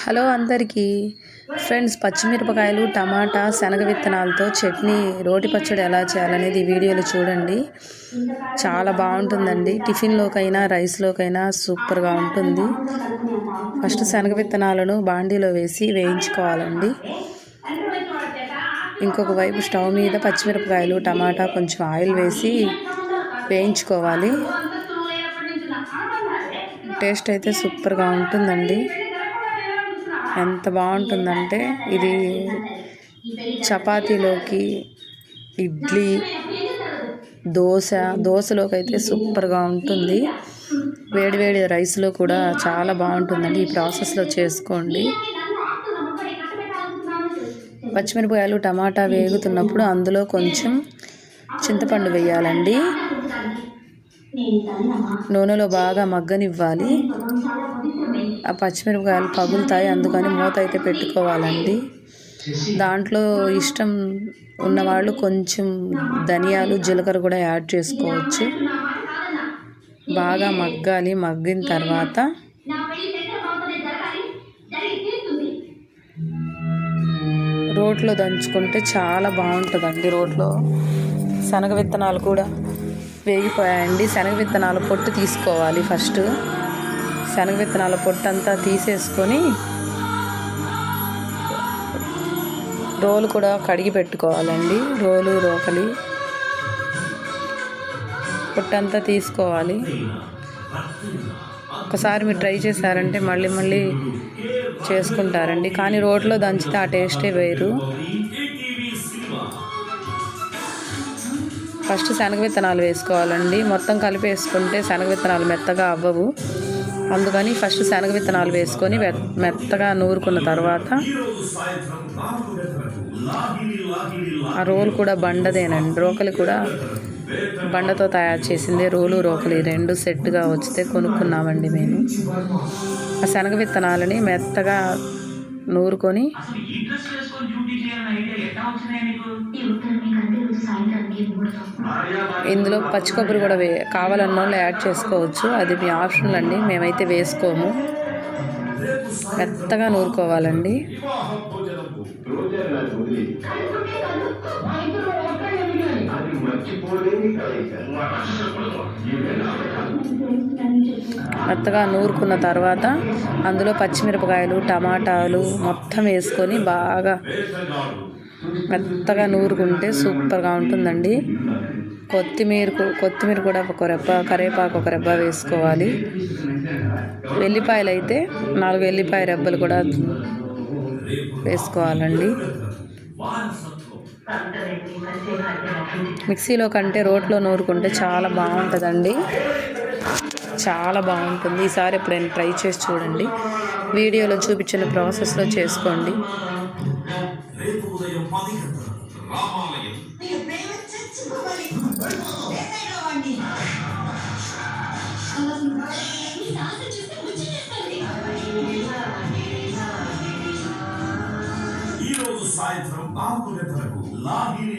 Hello అందరికీ. Friends పచ్చిమిరపకాయలు టమాటా శనగ విత్తనాలతో చట్నీ రోటి పచ్చడి ఎలా చేయాలనేది ఈ వీడియోలో చూడండి. చాలా బాగుంటుందండి. టిఫిన్లోకైనా రైస్లోకైనా సూపర్గా ఉంటుంది. ఫస్ట్ శనగ విత్తనాలను బాండీలో వేసి వేయించుకోవాలండి. ఇంకొక వైపు స్టవ్ మీద పచ్చిమిరపకాయలు టమాటా కొంచెం ఆయిల్ వేసి వేయించుకోవాలి. టేస్ట్ అయితే సూపర్గా ఉంటుందండి. ఎంత బాగుంటుందంటే ఇది చపాతీలోకి ఇడ్లీ దోశ దోశలోకి అయితే సూపర్గా ఉంటుంది. వేడివేడి రైస్లో కూడా చాలా బాగుంటుందండి ఈ ప్రాసెస్లో చేసుకోండి. పచ్చిమిరపకాయలు టమాటా వేగుతున్నప్పుడు అందులో కొంచెం చింతపండు వేయాలండి. నూనెలో బాగా మగ్గనివ్వాలి. ఆ పచ్చిమిరపకాయలు పగులుతాయి అందుకని మూత అయితే పెట్టుకోవాలండి. దాంట్లో ఇష్టం ఉన్నవాళ్ళు కొంచెం ధనియాలు జీలకర్ర కూడా యాడ్ చేసుకోవచ్చు. బాగా మగ్గాలి మగ్గిన తర్వాత రోట్లో దంచుకుంటే చాలా బాగుంటుందండి రోట్లో. శనగ విత్తనాలు కూడా. వేగిపోయాయండి. శనగ విత్తనాలు పొట్టు తీసుకోవాలి ఫస్ట్. శనగ విత్తనాల పొట్టు అంతా తీసేసుకొని రోలు కూడా కడిగి పెట్టుకోవాలండి. రోలు రోకలి పొట్టంతా తీసుకోవాలి. ఒకసారి మీరు ట్రై చేశారంటే మళ్ళీ మళ్ళీ చేసుకుంటారండి. కానీ రోడ్లో దంచితే ఆ టేస్టే వేరు. ఫస్ట్ శనగ విత్తనాలు వేసుకోవాలండి. మొత్తం కలిపి వేసుకుంటే శనగ విత్తనాలు మెత్తగా అవ్వవు. అందుకని ఫస్ట్ శనగ విత్తనాలు వేసుకొని మెత్తగా నూరుకున్న తర్వాత ఆ రోలు కూడా బండదేనండి. రోకలి కూడా బండతో తయారు చేసింది రోలు రోకలి రెండు సెట్గా వచ్చితే కొనుక్కున్నామండి మేము. ఆ శనగ విత్తనాలని మెత్తగా నూరుకొని ఇందులో పచ్చి కొబ్బరి కూడా వే కావాలన్న వాళ్ళు యాడ్ చేసుకోవచ్చు. అది మీ ఆప్షనల్ అండి. మేమైతే వేసుకోము. మెత్తగా నూరుకోవాలండి. మెత్తగా నూరుకున్న తర్వాత అందులో పచ్చిమిరపకాయలు టమాటాలు మొత్తం వేసుకొని బాగా మెత్తగా నూరుకుంటే సూపర్గా ఉంటుందండి. కొత్తిమీర కొత్తిమీర కూడా ఒక రెబ్బ కరివేపాకు ఒక రెబ్బ వేసుకోవాలి. వెల్లిపాయలు అయితే నాలుగు వెల్లిపాయ రెబ్బలు కూడా వేసుకోవాలండి. మిక్సీలో కంటే రోట్లో నూరుకుంటే చాలా బాగుంటుందండి. చాలా బాగుంటుంది. ఈసారి ఎప్పుడైనా ట్రై చేసి చూడండి. వీడియోలో చూపించిన ప్రాసెస్లో చేసుకోండి. ఈరోజు సాయంత్రం నాలుగు గంటలకు లాగిరి